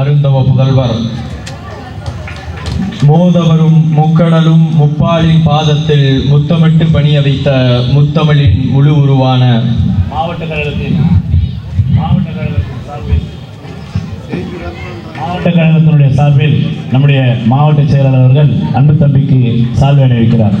அருந்தவ புதல்வர் மோதவரும் முக்கடலும் முப்பாலின் பாதத்தில் முத்தமிட்டு பணிய வைத்த முத்தமிழின் முழு உருவான மாவட்ட கழகத்தின் மாவட்ட கழகத்தின் சார்பில் மாவட்ட கழகத்தினுடைய சார்பில் நம்முடைய மாவட்ட செயலாளர்கள் அன்பு தம்பிக்கு சால்வை அணிவிக்கிறார்.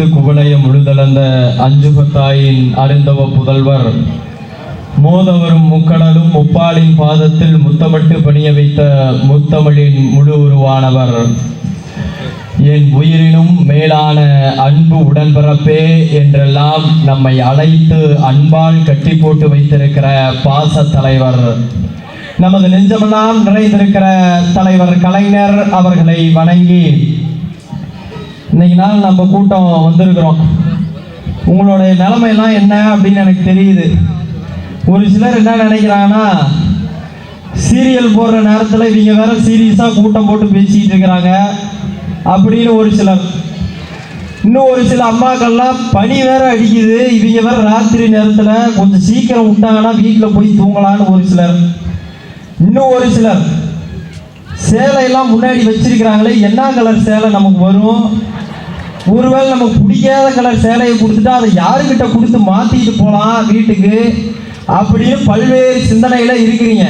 தமிழெடுத்து குவளைய முழுதளந்த அஞ்சுகத்தாயின் அருந்தவ புதல்வர் மோதவரும் முக்கடலும் முப்பாலின் பாதத்தில் முத்தமிட்டு பணிய வைத்த முத்தமிழின் முழு உருவானவர். என் உயிரினும் மேலான அன்பு உடன்பிறப்பே என்றெல்லாம் நம்மை அழைத்து அன்பால் கட்டி போட்டு வைத்திருக்கிற பாச தலைவர் நமது நெஞ்சமெல்லாம் நிறைந்திருக்கிற தலைவர் கலைஞர் அவர்களை வணங்கி இன்னைக்கு நாள் நம்ம கூட்டம் வந்திருக்கிறோம். உங்களுடைய நிலைமையெல்லாம் என்ன அப்படின்னு எனக்கு தெரியுது. ஒரு சிலர் என்ன நினைக்கிறாங்கன்னா சீரியல் போடுற நேரத்தில் இவங்க வேற சீரியஸாக கூட்டம் போட்டு பேசிக்கிட்டு இருக்கிறாங்க அப்படின்னு ஒரு சிலர். இன்னும் ஒரு சில அம்மாக்கள்லாம் பனி வேற அடிக்குது. இவங்க வேற ராத்திரி நேரத்தில் கொஞ்சம் சீக்கிரம் விட்டாங்கன்னா வீட்டில் போய் தூங்கலான்னு ஒரு சிலர். இன்னும் ஒரு சிலர். சேலையெல்லாம் முன்னாடி வச்சிருக்கிறாங்களே என்ன கலர் சேலை நமக்கு வரும்? ஒருவேளை நமக்கு பிடிக்காத கலர் சேலையை கொடுத்துட்டா அதை யாருக்கிட்ட கொடுத்து மாற்றிட்டு போகலாம் வீட்டுக்கு அப்படின்னு பல்வேறு சிந்தனையில் இருக்கிறீங்க.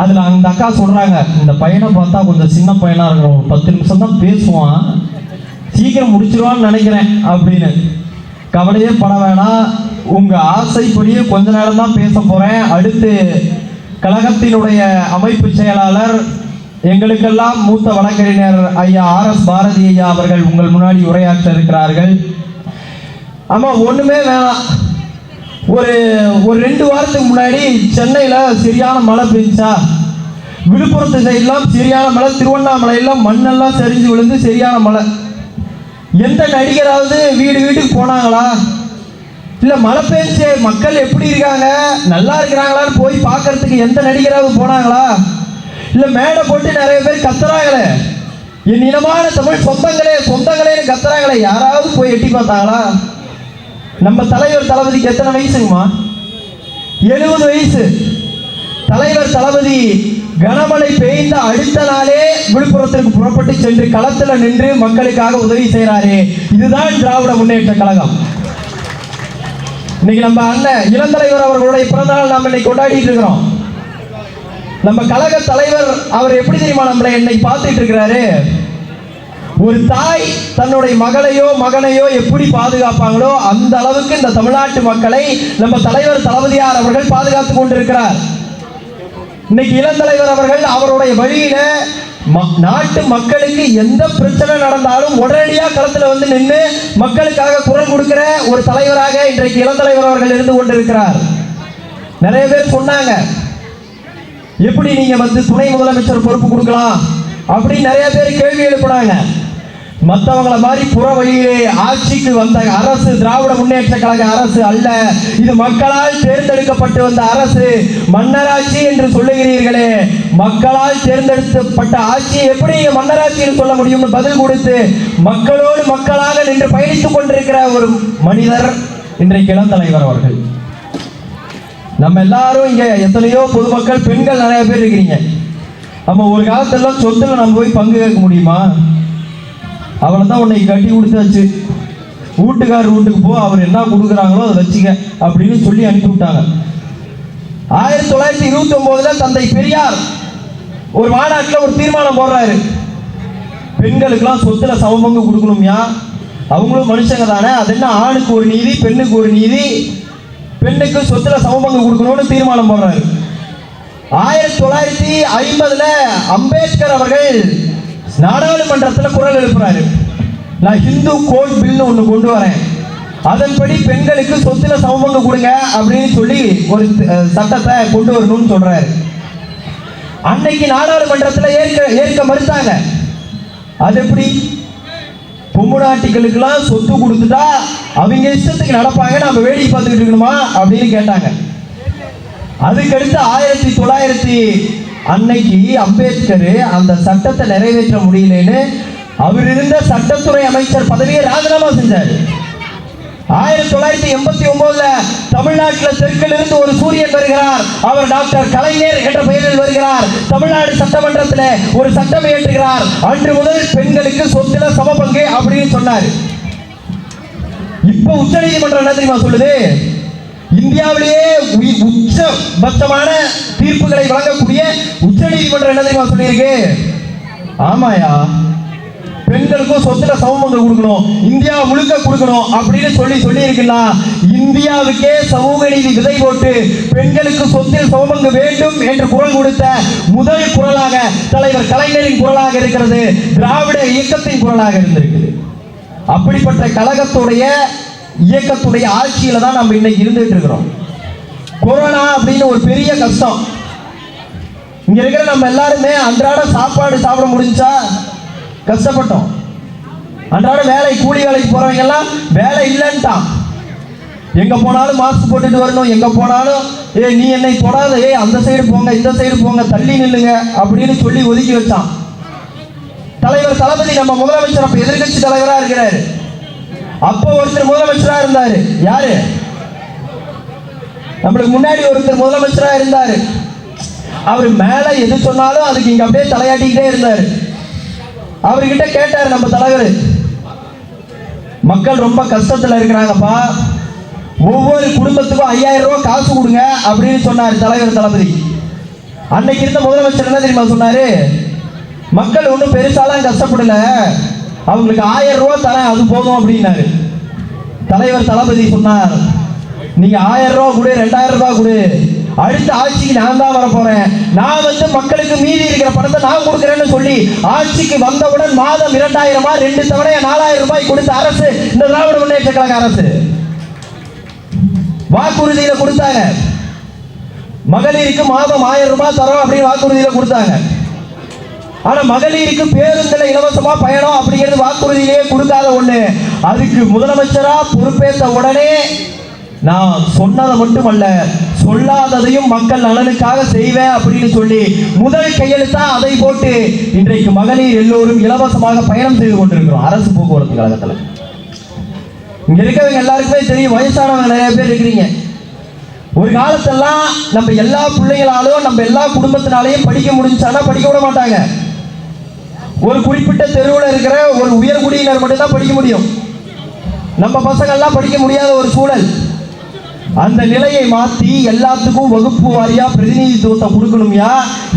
அதில் அந்த அக்கா சொல்கிறாங்க இந்த பையனை பார்த்தா கொஞ்சம் சின்ன பையனாக இருக்கும் ஒரு பத்து நிமிஷம் தான் பேசுவான். சீக்கிரம் முடிச்சிருவான்னு நினைக்கிறேன் அப்படின்னு. கவலையே பட வேணாம். உங்கள் ஆசைப்படியே கொஞ்ச நேரம் தான் பேச போகிறேன் அடுத்து கழகத்தினுடைய அமைப்பு செயலாளர் எங்களுக்கெல்லாம் மூத்த வழக்கறிஞர் ஐயா ஆர் எஸ் பாரதி ஐயா அவர்கள் உங்கள் முன்னாடி உரையாற்ற இருக்கிறார்கள் ஆமாம் ஒன்றுமே வேணாம். ஒரு ஒரு ரெண்டு வாரத்துக்கு முன்னாடி சென்னையில் சரியான மழை பெஞ்சா விழுப்புரத்து சைடெல்லாம் சரியான மழை திருவண்ணாமலையெல்லாம் மண்ணெல்லாம் சரிஞ்சு விழுந்து சரியான மழை. எந்த நடிகராவது வீடு வீட்டுக்கு போனாங்களா? இல்லை மழை பெஞ்சு மக்கள் எப்படி இருக்காங்க? நல்லா இருக்கிறாங்களான்னு போய் பார்க்கறதுக்கு எந்த நடிகராவது போனாங்களா? இல்லை மேடை போட்டு நிறைய பேர் கத்துறாங்களே. என் இனமான தமிழ் சொந்தங்களே சொந்தங்களேன்னு கத்துறாங்களே. யாராவது போய் எட்டி பார்த்தாங்களா? நம்ம தலைவர் தளபதிக்கு எத்தனை வயசுங்கம்மா? எழுபது வயசு. தலைவர் தளபதி கனமழை பெய்ந்த அடுத்த நாளே விழுப்புரத்திற்கு புறப்பட்டு சென்று களத்தில் நின்று மக்களுக்காக உதவி செய்கிறாரே இதுதான் திராவிட முன்னேற்ற கழகம். இன்னைக்கு நம்ம அண்ணன் இளந்தலைவர் அவர்களுடைய பிறந்தநாள் நாம் இன்னைக்கு கொண்டாடிட்டு இருக்கிறோம். நம்ம கழக தலைவர் அவர் எப்படி தெரியுமா நம்மளை இன்னைக்கு பார்த்துட்டு இருக்கிறாரு? ஒரு தாய் தன்னுடைய மகளையோ மகனையோ எப்படி பாதுகாப்பாங்களோ அந்த அளவுக்கு இந்த தமிழ்நாட்டு மக்களை நம்ம தலைவர் தளபதியார் அவர்கள் பாதுகாத்துக் கொண்டிருக்கிறார். இன்னைக்கு இளந்தலைவர் அவர்கள் அவருடைய வழியில ம- நாட்டு மக்களுக்கு எந்த பிரச்சனை நடந்தாலும் உடனடியாக களத்துல வந்து நின்று மக்களுக்காக குரல் கொடுக்கிற ஒரு தலைவராக இன்றைக்கு இளந்தலைவர் அவர்கள் இருந்து கொண்டிருக்கிறார். நிறைய பேர் சொன்னாங்க எப்படி நீங்க வந்து துணை முதலமைச்சர் பொறுப்பு கொடுக்கலாம்? அப்படின்னு நிறைய பேர் கேள்வி எழுப்புறாங்க. மற்றவங்கள மாதிரி புற வழியிலே ஆட்சிக்கு வந்த அரசு திராவிட முன்னேற்ற கழக அரசு அல்ல. இது மக்களால் தேர்ந்தெடுக்கப்பட்டு வந்த அரசு. மன்னராட்சி என்று சொல்லுகிறீர்களே மக்களால் தேர்ந்தெடுக்கப்பட்ட ஆட்சியை எப்படி நீங்க மன்னராட்சி என்று சொல்ல முடியும்னு பதில் கொடுத்து மக்களோடு மக்களாக நின்று பயணித்துக் கொண்டிருக்கிற ஒரு மனிதர் இன்றைக்கு இளந்தலைவர் அவர்கள். நம்ம எல்லாரும் இங்க எத்தனையோ பொதுமக்கள் பெண்கள் நிறைய பேர் இருக்கிறீங்க. நம்ம ஒரு காலத்துல சொத்துல நம்ம போய் பங்கு கேட்க முடியுமா? அவளை தான் உன்னை கட்டி கொடுத்தாச்சு வீட்டுக்கார் வீட்டுக்கு போ அவர் என்ன கொடுக்குறாங்களோ அதை வச்சுக்க அப்படின்னு சொல்லி அனுப்பி விட்டாங்க. ஆயிரத்தி தொள்ளாயிரத்தி இருபத்தி ஒன்பதுல தந்தை பெரியார் ஒரு மாநாட்டில் ஒரு தீர்மானம் போடுறாரு. பெண்களுக்கெல்லாம் சொத்துல சமபங்கு கொடுக்கணும்யா. அவங்களும் மனுஷங்க தானே. அது என்ன ஆணுக்கு ஒரு நீதி பெண்ணுக்கு ஒரு நீதி? பெண்ணுக்கு சொத்துல சமபங்கு கொடுக்கணும்னு தீர்மானம் போடுறாரு ஆயிரத்தி தொள்ளாயிரத்தி ஐம்பதுல அம்பேத்கர் அவர்கள் நாடாளுமன்றத்தில் குரல் எழுப்புறாரு. நான் ஹிந்து கோட் பில்னு ஒன்று கொண்டு வரேன். அதன்படி பெண்களுக்கு சொத்துல சமபங்கு கொடுங்க அப்படின்னு சொல்லி ஒரு சட்டத்தை கொண்டு வரணும்னு சொல்றாரு. அன்னைக்கு நாடாளுமன்றத்தில் ஏற்க ஏற்க மறுத்தாங்க. அது எப்படி? பொம்முடாட்டிகளுக்கெல்லாம் சொத்து கொடுத்துட்டா அவங்க இஷ்டத்துக்கு நடப்பாங்க நம்ம வேடிக்கை பார்த்துக்கிட்டு இருக்கணுமா அப்படின்னு கேட்டாங்க. அதுக்கடுத்து ஆயிரத்தி தொள்ளாயிரத்தி அன்னைக்கு அம்பேத்கர் அந்த சட்டத்தை நிறைவேற்ற முடியலன்னு அவர் இருந்த சட்டத்துறை அமைச்சர் பதவியை ராஜினாமா செஞ்சார். ஆயிரத்தி தொள்ளாயிரத்தி எண்பத்தி ஒன்பதுல தமிழ்நாட்டில் தெற்கில் இருந்து ஒரு சூரியன் வருகிறார். அவர் டாக்டர் கலைஞர் என்ற பெயரில் வருகிறார். தமிழ்நாடு சட்டமன்றத்தில் ஒரு சட்டம் இயற்றுகிறார். அன்று முதல் பெண்களுக்கு சொத்துல சமபங்கு அப்படின்னு சொன்னார். இப்ப உச்ச நீதிமன்றம் என்ன தெரியுமா சொல்லுது? இந்தியாவிலேயே உச்சபட்சமான தீர்ப்புகளை வழங்கக்கூடிய உச்ச நீதிமன்றம் என்ன தெரியுமா சொல்லியிருக்கு? ஆமாயா பெண்களுக்கும் சொத்துல சமூகங்கள் கொடுக்கணும். இந்தியா முழுக்க கொடுக்கணும் அப்படின்னு சொல்லி சொல்லி இருக்குன்னா இந்தியாவுக்கே சமூக நீதி விதை போட்டு பெண்களுக்கு சொத்தில் சமபங்கு வேண்டும் என்று குரல் கொடுத்த முதல் குரலாக தலைவர் கலைஞரின் குரலாக இருக்கிறது. திராவிட இயக்கத்தின் குரலாக இருந்திருக்குது. அப்படிப்பட்ட கழகத்துடைய இயக்கத்துடைய ஆட்சியில தான் நம்ம இன்னைக்கு இருந்துட்டு இருக்கிறோம். கொரோனா அப்படின்னு ஒரு பெரிய கஷ்டம். இங்க இருக்கிற நம்ம எல்லாருமே அன்றாட சாப்பாடு சாப்பிட முடிஞ்சா கஷ்டப்பட்டோம். அன்றாட வேலை கூலி வேலைக்கு போறவங்க எல்லாம் வேலை இல்லைன்ட்டான். எங்க போனாலும் மாஸ்க் போட்டுட்டு வரணும் எங்க போனாலும் ஏ நீ என்னை தொடாத ஏ அந்த சைடு போங்க இந்த சைடு போங்க தள்ளி நில்லுங்க அப்படின்னு சொல்லி ஒதுக்கி வச்சான். தலைவர் தளபதி நம்ம முதலமைச்சர் அப்ப எதிர்க்கட்சி தலைவரா இருக்கிறாரு. அப்போ ஒருத்தர் முதலமைச்சரா இருந்தாரு. யாரு? நம்மளுக்கு முன்னாடி ஒருத்தர் முதலமைச்சரா இருந்தாரு. அவர் மேல எது சொன்னாலும் அதுக்கு இங்க அப்படியே தலையாட்டிக்கிட்டே இருந்தாரு. அவர்கிட்ட கேட்டார் நம்ம தலைவர். மக்கள் ரொம்ப கஷ்டத்துல இருக்கிறாங்கப்பா. ஒவ்வொரு குடும்பத்துக்கும் ஐயாயிரம் ரூபாய் காசு கொடுங்க அப்படின்னு சொன்னார் தலைவர் தளபதி. அன்னைக்கு இருந்த முதலமைச்சர் என்ன தெரியுமா சொன்னாரு? மக்கள் ஒன்றும் பெருசாலாம் கஷ்டப்படல. அவங்களுக்கு ஆயிரம் ரூபாய் தரேன் அது போதும் அப்படின்னாரு. தலைவர் தளபதி சொன்னார் நீங்க ஆயிரம் ரூபாய் கொடு ரெண்டாயிரம் ரூபாய் கொடு. அடுத்த ஆட்சிக்கு நான் தான் வரப்போறேன். நான் வந்து மக்களுக்கு மீதி இருக்கிற பணத்தை நான் கொடுக்குறேன்னு சொல்லி ஆட்சிக்கு வந்தவுடன் மாதம் இரண்டாயிரமா ரெண்டு தவணையா நாலாயிரம் ரூபாய் கொடுத்த அரசு இந்த திராவிட முன்னேற்ற கழக அரசு. வாக்குறுதியில கொடுத்தாங்க. மகளிருக்கு மாதம் ஆயிரம் ரூபாய் தரோம் அப்படின்னு வாக்குறுதியில கொடுத்தாங்க. ஆனா மகளிருக்கு பேருந்துல இலவசமா பயணம் அப்படிங்கிறது வாக்குறுதியிலேயே கொடுக்காத ஒண்ணு. அதுக்கு முதலமைச்சரா பொறுப்பேற்ற உடனே நான் சொன்னதை மட்டுமல்ல சொல்லாததையும் மக்கள் நலனுக்காக செய்வேன் அப்படின்னு சொல்லி முதல் கையெழுத்தா அதை போட்டு இன்றைக்கு மகளிர் எல்லோரும் இலவசமாக பயணம் செய்து கொண்டிருக்கிறோம். அரசு போக்குவரத்து கழகத்தில். இங்க இருக்கிறவங்க எல்லாருக்குமே தெரியும் வயசானவங்க நிறைய பேர் இருக்கிறீங்க. ஒரு காலத்தெல்லாம் நம்ம எல்லா பிள்ளைகளாலும் நம்ம எல்லா குடும்பத்தினாலையும் படிக்க முடிஞ்சானா படிக்க விட மாட்டாங்க. ஒரு குறிப்பிட்ட தெருவில் இருக்கிற ஒரு உயர்குடியினர் மட்டும்தான் படிக்க முடியும். நம்ம பசங்கள்லாம் படிக்க முடியாத ஒரு சூழல். அந்த நிலையை மாற்றி எல்லாத்துக்கும் வகுப்பு வாரியா பிரதிநிதித்துவத்தை கொடுக்கணும்யா.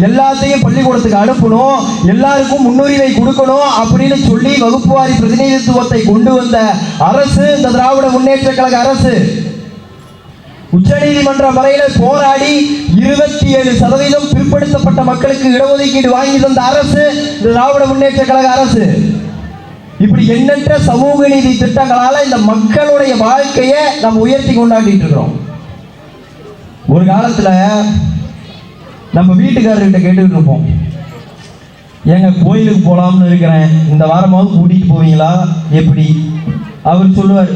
எல்லாத்தையும் பள்ளிக்கூடத்துக்கு அனுப்பணும். எல்லாருக்கும் முன்னுரிமை கொடுக்கணும் அப்படின்னு சொல்லி வகுப்பு வாரி பிரதிநிதித்துவத்தை கொண்டு வந்த அரசு இந்த திராவிட முன்னேற்ற கழக அரசு. உச்சநீதிமன்றம் வரையில போராடி இருபத்தி ஏழு சதவீதம் பிற்படுத்தப்பட்ட மக்களுக்கு இடஒதுக்கீடு வாங்கி தந்த அரசு இந்த திராவிட முன்னேற்ற கழக அரசு. இப்படி எண்ணற்ற சமூக நீதி திட்டங்களால இந்த மக்களுடைய வாழ்க்கையை நம்ம உயர்த்தி கொண்டாடிட்டு இருக்கிறோம். ஒரு காலத்துல நம்ம வீட்டுக்காரர்கிட்ட கேட்டுக்கிட்டு இருப்போம். ஏங்க கோயிலுக்கு போகலாம்னு இருக்கிறேன். இந்த வாரமாவது கூட்டிகிட்டு போவீங்களா? எப்படி? அவர் சொல்லுவார்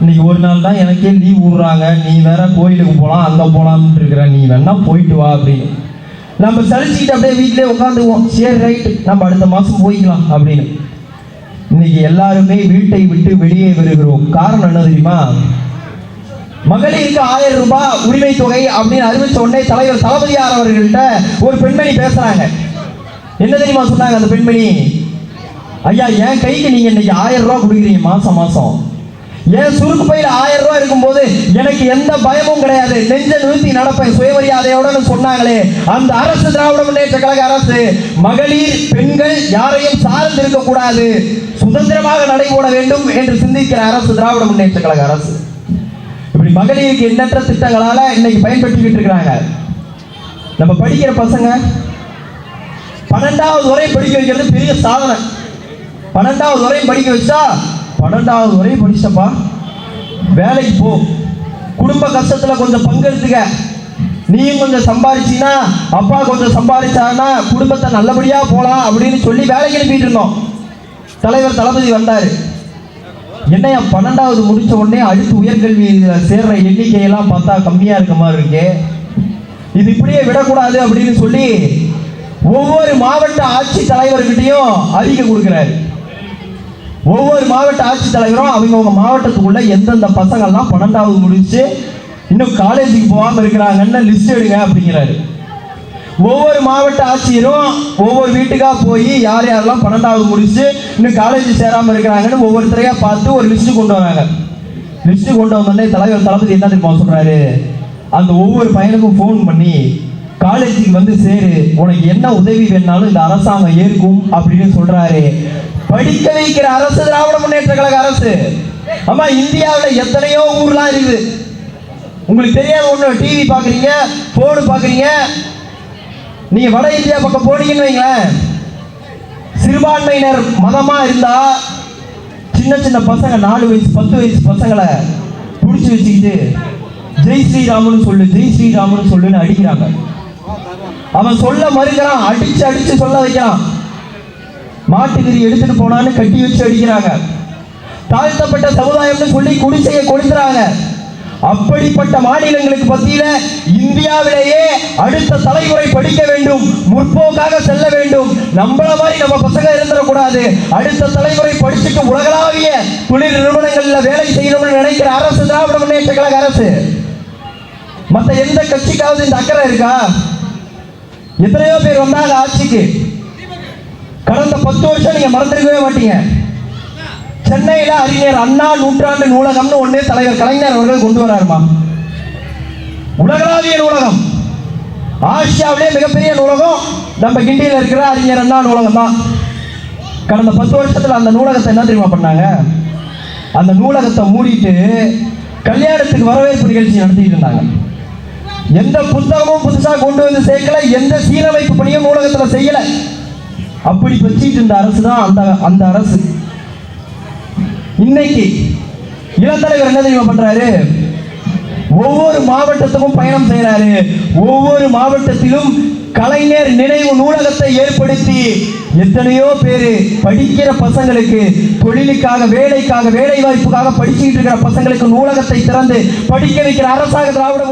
இன்னைக்கு ஒரு நாள் தான் எனக்கே லீவ் விடுறாங்க. நீ வேற கோயிலுக்கு போகலாம் அங்கே போகலாம்னு இருக்கிற. நீ வேணா போயிட்டு வா அப்படின்னு. நம்ம சலிச்சுக்கிட்டு அப்படியே வீட்டிலே உட்காந்துக்குவோம். சரி ரைட்டு நம்ம அடுத்த மாதம் போய்க்கலாம் அப்படின்னு. இன்னைக்கு எல்லாருமே வீட்டை விட்டு வெளியே வருகிறோம். காரணம் என்ன தெரியுமா? மகளிருக்கு ஆயிரம் ரூபாய் உரிமை தொகை அப்படின்னு அறிவிச்ச உடனே தலைவர் தளபதியார் அவர்கள்ட்ட ஒரு பெண்மணி பேசுறாங்க. என்ன தெரியுமா சொன்னாங்க அந்த பெண்மணி? ஐயா என் கைக்கு நீங்க இன்னைக்கு ஆயிரம் ரூபாய் கொடுக்குறீங்க மாசம் மாசம். என் சுருக்கு பையில ஆயிரம் ரூபாய் இருக்கும்போது எனக்கு எந்த பயமும் கிடையாது. நெஞ்ச நிறுத்தி நடப்பேன். சுயமரியாதையோட சொன்னாங்களே. அந்த அரசு திராவிட முன்னேற்ற கழக அரசு மகளிர் பெண்கள் யாரையும் சார்ந்து இருக்க கூடாது சுதந்திரமாக நடைபோட வேண்டும் என்று சிந்திக்கிற அரசு திராவிட முன்னேற்ற கழக அரசு. இப்படி மகளிருக்கு எண்ணற்ற திட்டங்களால இன்னைக்கு பயன்பெற்றுக்கிட்டு இருக்கிறாங்க. நம்ம படிக்கிற பசங்க பன்னெண்டாவது வரை படிக்க வைக்கிறது பெரிய சாதனை. பன்னெண்டாவது வரையும் படிக்க வச்சா பன்னெண்டாவது வரையும் படிச்சப்பா. வேலைக்கு போ. குடும்ப கஷ்டத்தில் கொஞ்சம் பங்கெடுத்துக்க. நீயும் கொஞ்சம் சம்பாரிச்சின்னா அப்பா கொஞ்சம் சம்பாதிச்சாருன்னா குடும்பத்தை நல்லபடியாக போகலாம் அப்படின்னு சொல்லி வேலைக்கு அனுப்பிட்டு இருந்தோம். தலைவர் தளபதி வந்தார். என்னையா பன்னெண்டாவது முடித்த உடனே அடுத்து உயர்கல்வி சேர்ற எண்ணிக்கையெல்லாம் பார்த்தா கம்மியாக இருக்க மாதிரி இருக்கு. இது இப்படியே விடக்கூடாது அப்படின்னு சொல்லி ஒவ்வொரு மாவட்ட ஆட்சி தலைவர்கிட்டையும் அறிக்கை கொடுக்குறாரு. ஒவ்வொரு மாவட்ட ஆட்சித்தலைவரும் அவங்கவுங்க மாவட்டத்துக்குள்ள எந்தெந்த பசங்கள்லாம் பன்னெண்டாவது முடிச்சு இன்னும் காலேஜுக்கு போகாமல் இருக்கிறாங்கன்னு லிஸ்ட் எடுங்க அப்படிங்கிறாரு. ஒவ்வொரு மாவட்ட ஆட்சியரும் ஒவ்வொரு வீட்டுக்காக போய் யார் யாரெல்லாம் பன்னெண்டாவது முடிச்சு இன்னும் காலேஜ் சேராமல் இருக்கிறாங்கன்னு ஒவ்வொருத்தரையாக பார்த்து ஒரு லிஸ்ட் கொண்டு வராங்க. லிஸ்ட் கொண்டு வந்தோடனே தலைவர் தளபதி என்ன தெரியுமா சொல்கிறாரு அந்த ஒவ்வொரு பையனுக்கும் ஃபோன் பண்ணி காலேஜுக்கு வந்து சேரு உனக்கு என்ன உதவி வேணாலும் இந்த அரசாங்கம் ஏற்கும் அப்படின்னு சொல்கிறாரு படிக்க வைக்கிற அரசு திராவிட முன்னேற்ற கழக அரசு. ஆமா இந்தியாவில் எத்தனையோ ஊர்லாம் இருக்குது. உங்களுக்கு தெரியாத ஒன்று டிவி பார்க்குறீங்க போனு பார்க்குறீங்க நீங்க வட இந்தியா பக்கம் போனீங்கன்னு வைங்களேன். சிறுபான்மையினர் மதமா இருந்தா சின்ன சின்ன பசங்க நாலு வயசு பத்து வயசு பசங்களை பிடிச்சி வச்சுக்கிட்டு ஜெய் ஸ்ரீராமன் சொல்லு ஜெய் ஸ்ரீராமன் சொல்லுன்னு அடிக்கிறாங்க. அவன் சொல்ல மறுக்கிறான் அடிச்சு அடிச்சு சொல்ல வைக்கிறான் மாட்டுக்கிரி எடுத்துட்டு போனான்னு கட்டி வச்சு அடிக்கிறாங்க. தாழ்த்தப்பட்ட சமுதாயம்னு சொல்லி குடிசையை கொடுக்குறாங்க அப்படிப்பட்ட மாநிலங்களுக்கு பத்தியில இந்தியாவிலேயே அடுத்த தலைமுறை படிக்க வேண்டும் முற்போக்காக செல்ல வேண்டும். நம்மள மாதிரி நம்ம பசங்க இருந்துடக்கூடாது. அடுத்த தலைமுறை படிச்சுட்டு உலகளாவிய தொழில் நிறுவனங்கள்ல வேலை செய்யணும்னு நினைக்கிற அரசு திராவிட முன்னேற்ற கழக அரசு. மத்த எந்த கட்சிக்காவது இந்த அக்கறை இருக்கா? எத்தனையோ பேர் வந்தாங்க ஆட்சிக்கு. கடந்த பத்து வருஷம் நீங்க மறந்துருக்கவே மாட்டீங்க. சென்னையில அறிஞர் அண்ணா நூற்றாண்டு நூலகம்னு ஒன்று தலைவர் கலைஞர் அவர்கள் கொண்டு வராருமா? உலகளாவிய நூலகம். ஆசியாவிலே மிகப்பெரிய நூலகம். நம்ம கிண்டியில் இருக்கிற அறிஞர் அண்ணா நூலகம் தான். கடந்த பத்து வருஷத்துல அந்த நூலகத்தை என்ன தெரியுமா பண்ணாங்க? அந்த நூலகத்தை மூடிட்டு கல்யாணத்துக்கு வரவேற்பு நிகழ்ச்சி நடத்திட்டு இருந்தாங்க. எந்த புத்தகமும் புதுசாக கொண்டு வந்து சேர்க்கல எந்த சீரமைப்பு பணியும் நூலகத்தில் செய்யலை. அப்படி வச்சிட்டு இருந்த அரசு தான் அந்த அந்த அரசு. இன்னைக்கு இளந்தலைவர் என்ன தெரியுமா பண்றாரு? ஒவ்வொரு மாவட்டத்துக்கும் பயணம் செய்யறாரு ஒவ்வொரு மாவட்டத்திலும் கலைஞர் நினைவு நூலகத்தை ஏற்படுத்தி எத்தனையோ பேரு படிக்கிற பசங்களுக்கு தொழிலுக்காக வேலைக்காக வேலை வாய்ப்புக்காக படிச்சுக்கிட்டு இருக்கிற பசங்களுக்கு நூலகத்தை திறந்து படிக்க வைக்கிற அரசாங்க திராவிட